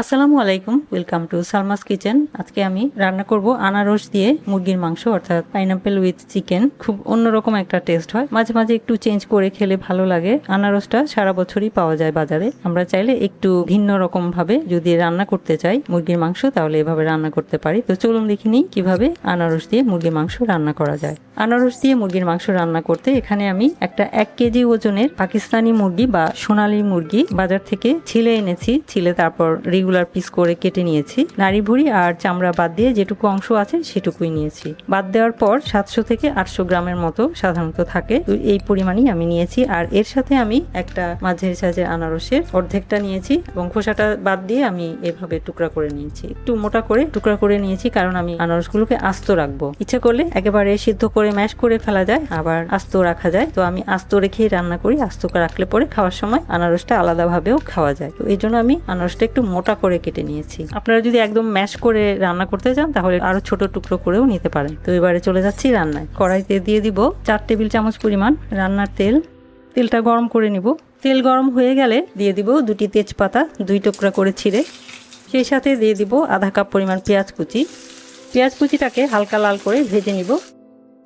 আসসালামু আলাইকুম welcome to Salma's kitchen. আজকে আমি রান্না করব আনারস দিয়ে মুরগির মাংস, অর্থাৎ পাইনাপেল উইথ চিকেন খুব অন্যরকম একটা টেস্ট হয়। মাঝে মাঝে একটু চেঞ্জ করে খেলে ভালো লাগে। আনারসটা সারা বছরই পাওয়া যায় বাজারে। আমরা চাইলে একটু ভিন্ন রকম ভাবে যদি রান্না করতে চাই মুরগির মাংস, তাহলে এভাবে রান্না করতে পারি। তো চলুন দেখি নিই কীভাবে আনারস দিয়ে মুরগির মাংস রান্না করা যায়। আনারস দিয়ে মুরগির মাংস রান্না করতে এখানে আমি একটা এক কেজি ওজনের পাকিস্তানি মুরগি বা সোনালী মুরগি বাজার থেকে ছিলে এনেছি। ছিলে তারপর রেগুলার পিস করে কেটে নিয়েছি। নাড়ি ভুড়ি আর চামড়া বাদ দিয়ে যেটুকু অংশ আছে সেটুকুই নিয়েছি। বাদ দেওয়ার পর সাতশো থেকে আটশো গ্রামের মতো সাধারণত থাকে। এই পরিমাণই আমি নিয়েছি। আর এর সাথে আমি একটা মাঝের সাইজের আনারসের অর্ধেকটা নিয়েছি এবং খোসাটা বাদ দিয়ে আমি এভাবে টুকরা করে নিয়েছি। একটু মোটা করে টুকরা করে নিয়েছি কারণ আমি আনারসগুলোকে আস্ত রাখব। ইচ্ছে করলে একেবারে সিদ্ধ করে ম্যাশ করে ফেলা যায়, আবার আস্ত রাখা যায়। তো আমি আস্ত রেখেই রান্না করি। আস্ত রাখলে পরে খাওয়ার সময় আনারসটা আলাদাভাবেও খাওয়া যায়। তো এই জন্য আমি আনারসটা একটু মোটা করে কেটে নিয়েছি। আপনারা যদি একদম ম্যাশ করে রান্না করতে চান, তাহলে আরও ছোট টুকরো করেও নিতে পারেন। তো এবারে চলে যাচ্ছি রান্নায়। কড়াইতে দিয়ে দিব চার টেবিল চামচ পরিমাণ রান্নার তেল। তেলটা গরম করে নিব। তেল গরম হয়ে গেলে দিয়ে দিব দুটি তেজপাতা, দুই টুকরা করে ছিঁড়ে। সেই সাথে দিয়ে দিব আধা কাপ পরিমাণ পেঁয়াজ কুচি। পেঁয়াজ কুচিটাকে হালকা লাল করে ভেজে নিব।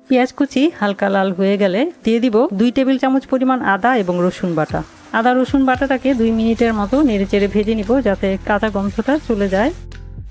পেঁয়াজ কুচি হালকা লাল হয়ে গেলে দিয়ে দিব দুই টেবিল চামচ পরিমাণ আদা এবং রসুন বাটা। আদা, রসুন বাটাটাকে দুই মিনিটের মতো নেড়ে চেড়ে ভেজে নিব যাতে কাঁচা গন্ধটা চলে যায়।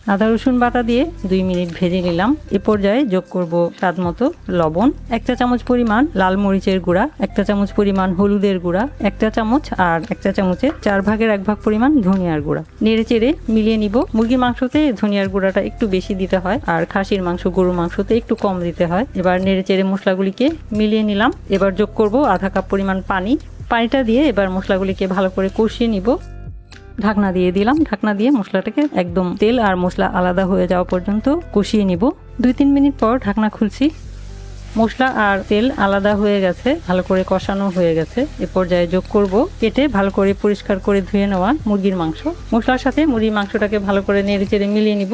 আদা, রসুন বাটা দিয়ে দুই মিনিট ভেজে নিলাম। এ পর্যায়ে যোগ করব স্বাদ মতো লবণ একটা চামচ পরিমাণ লাল মরিচের গুঁড়া একটা চামচ পরিমাণ হলুদের গুঁড়া একটা চামচ আর একটা চামচের চার ভাগের এক ভাগ পরিমাণ ধনিয়ার গুঁড়া। নেড়ে চেড়ে মিলিয়ে নিব। মুরগির মাংসতে ধনিয়ার গুঁড়াটা একটু বেশি দিতে হয় আর খাসির মাংস, গরুর মাংসতে একটু কম দিতে হয়। এবার নেড়ে চেড়ে মশলাগুলিকে মিলিয়ে নিলাম। এবার যোগ করব আধা কাপ পরিমাণ পানি। পানিটা দিয়ে এবার মশলাগুলিকে ভালো করে কষিয়ে নিব। ঢাকনা দিয়ে দিলাম। ঢাকনা দিয়ে মশলাটাকে একদম তেল আর মশলা আলাদা হয়ে যাওয়া পর্যন্ত কষিয়ে নিব। দুই তিন মিনিট পর ঢাকনা খুলছি। মশলা আর তেল আলাদা হয়ে গেছে, ভালো করে কষানো হয়ে গেছে। এ পর্যায়ে যোগ করব। কেটে ভালো করে পরিষ্কার করে ধুয়ে নেওয়া মুরগির মাংস। মশলার সাথে মুরগির মাংসটাকে ভালো করে নেড়ে চেড়ে মিলিয়ে নিব।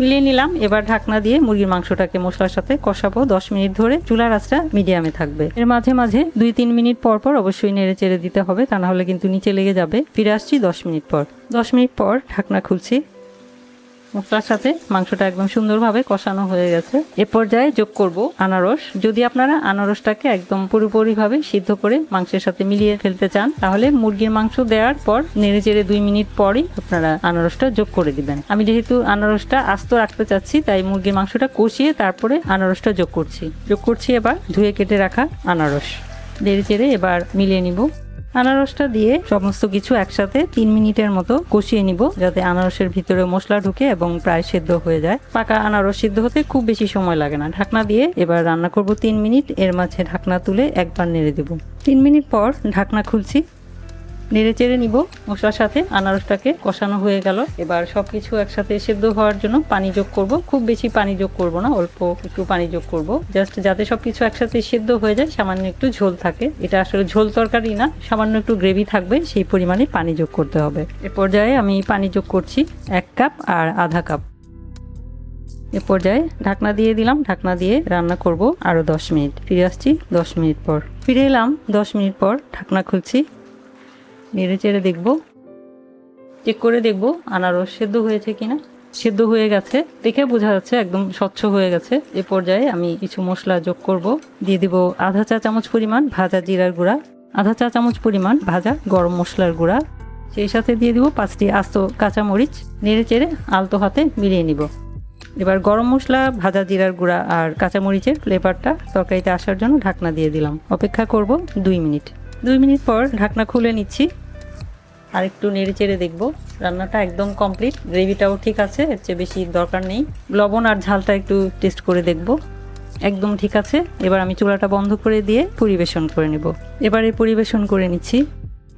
মিলিয়ে নিলাম। এবার ঢাকনা দিয়ে মুরগির মাংসটাকে মশলার সাথে কষাবো। দশ মিনিট ধরে চুলার আঁচটা মিডিয়ামে থাকবে। এর মাঝে মাঝে দুই তিন মিনিট পর পর অবশ্যই নেড়ে চেড়ে দিতে হবে। তা না হলে কিন্তু নিচে লেগে যাবে। ফিরে আসছি দশ মিনিট পর। দশ মিনিট পর ঢাকনা খুলছি। মশলার সাথে মাংসটা একদম সুন্দরভাবে কষানো হয়ে গেছে। এ পর্যায়ে যোগ করব আনারস। যদি আপনারা আনারসটাকে একদম পুরোপুরিভাবে সিদ্ধ করে মাংসের সাথে মিলিয়ে ফেলতে চান, তাহলে মুরগির মাংস দেওয়ার পর নেড়ে চেড়ে দুই মিনিট পরই আপনারা আনারসটা যোগ করে দিবেন। আমি যেহেতু আনারসটা আস্ত রাখতে চাচ্ছি, তাই মুরগির মাংসটা কষিয়ে তারপরে আনারসটা যোগ করছি। যোগ করছি এবার ধুয়ে কেটে রাখা আনারস। নেড়ে চেড়ে এবার মিলিয়ে নিব। আনারসটা দিয়ে সমস্ত কিছু একসাথে তিন মিনিটের মতো কষিয়ে নিব, যাতে আনারসের ভিতরে মশলা ঢুকে এবং প্রায় সেদ্ধ হয়ে যায়। পাকা আনারস সিদ্ধ হতে খুব বেশি সময় লাগে না। ঢাকনা দিয়ে এবার রান্না করব তিন মিনিট। এর মাঝে ঢাকনা তুলে একবার নেড়ে দেব। তিন মিনিট পর ঢাকনা খুলছি। নেড়ে চেড়ে নিব মশলার সাথে। আনারসটাকে কষানো হয়ে গেল। এবার সব কিছু একসাথে সেদ্ধ হওয়ার জন্য পানি যোগ করব। খুব বেশি পানি যোগ করব না, অল্প একটু পানি যোগ করব। জাস্ট যাতে সব কিছু একসাথে সেদ্ধ হয়ে যায়, সামান্য একটু ঝোল থাকে। এটা আসলে ঝোল তরকারি না, সামান্য একটু গ্রেভি থাকবে, সেই পরিমাণে পানি যোগ করতে হবে। এ পর্যায়ে আমি পানি যোগ করছি এক কাপ আর আধা কাপ। এ পর্যায়ে ঢাকনা দিয়ে দিলাম। ঢাকনা দিয়ে রান্না করব আরও দশ মিনিট। ফিরে আসছি দশ মিনিট পর। ফিরে এলাম দশ মিনিট পর। ঢাকনা খুলছি। নেড়ে চেড়ে দেখব। চেক করে দেখব, আনারস সেদ্ধ হয়েছে কিনা। সেদ্ধ হয়ে গেছে। দেখে বোঝা যাচ্ছে একদম স্বচ্ছ হয়ে গেছে। এ পর্যায়ে আমি কিছু মশলা যোগ করব। দিয়ে দিব আধা চা চামচ পরিমাণ ভাজা জিরার গুঁড়া, আধা চা চামচ পরিমাণ ভাজা গরম মশলার গুঁড়া। সেই সাথে দিয়ে দিব পাঁচটি আস্ত কাঁচামরিচ। নেড়ে চেড়ে আলতো হাতে মিলিয়ে নিব। এবার গরম মশলা, ভাজা জিরার গুঁড়া আর কাঁচামরিচের ফ্লেভারটা তরকারিতে আসার জন্য ঢাকনা দিয়ে দিলাম। অপেক্ষা করব দুই মিনিট। দুই মিনিট পর ঢাকনা খুলে নিচ্ছি। আর একটু নেড়ে চেড়ে দেখব। রান্নাটা একদম কমপ্লিট গ্রেভিটাও ঠিক আছে, এর চেয়ে বেশি দরকার নেই। লবণ আর ঝালটা একটু টেস্ট করে দেখব। একদম ঠিক আছে। এবার আমি চুলাটা বন্ধ করে দিয়ে পরিবেশন করে নেব। এবারে পরিবেশন করে নিচ্ছি।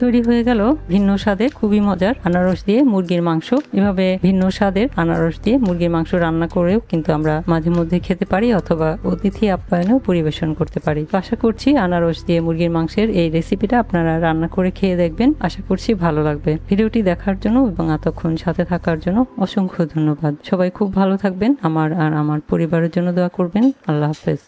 তৈরি হয়ে গেল ভিন্ন স্বাদের খুবই মজার আনারস দিয়ে মুরগির মাংস। এভাবে ভিন্ন স্বাদের আনারস দিয়ে মুরগির মাংস রান্না করেও কিন্তু আমরা মাঝে মধ্যে খেতে পারি অথবা অতিথি আপ্যায়নেও পরিবেশন করতে পারি। আশা করছি আনারস দিয়ে মুরগির মাংসের এই রেসিপিটা আপনারা রান্না করে খেয়ে দেখবেন। আশা করছি ভালো লাগবে। ভিডিওটি দেখার জন্য এবং এতক্ষণ সাথে থাকার জন্য অসংখ্য ধন্যবাদ। সবাই খুব ভালো থাকবেন। আমার আর আমার পরিবারের জন্য দোয়া করবেন। আল্লাহ হাফেজ।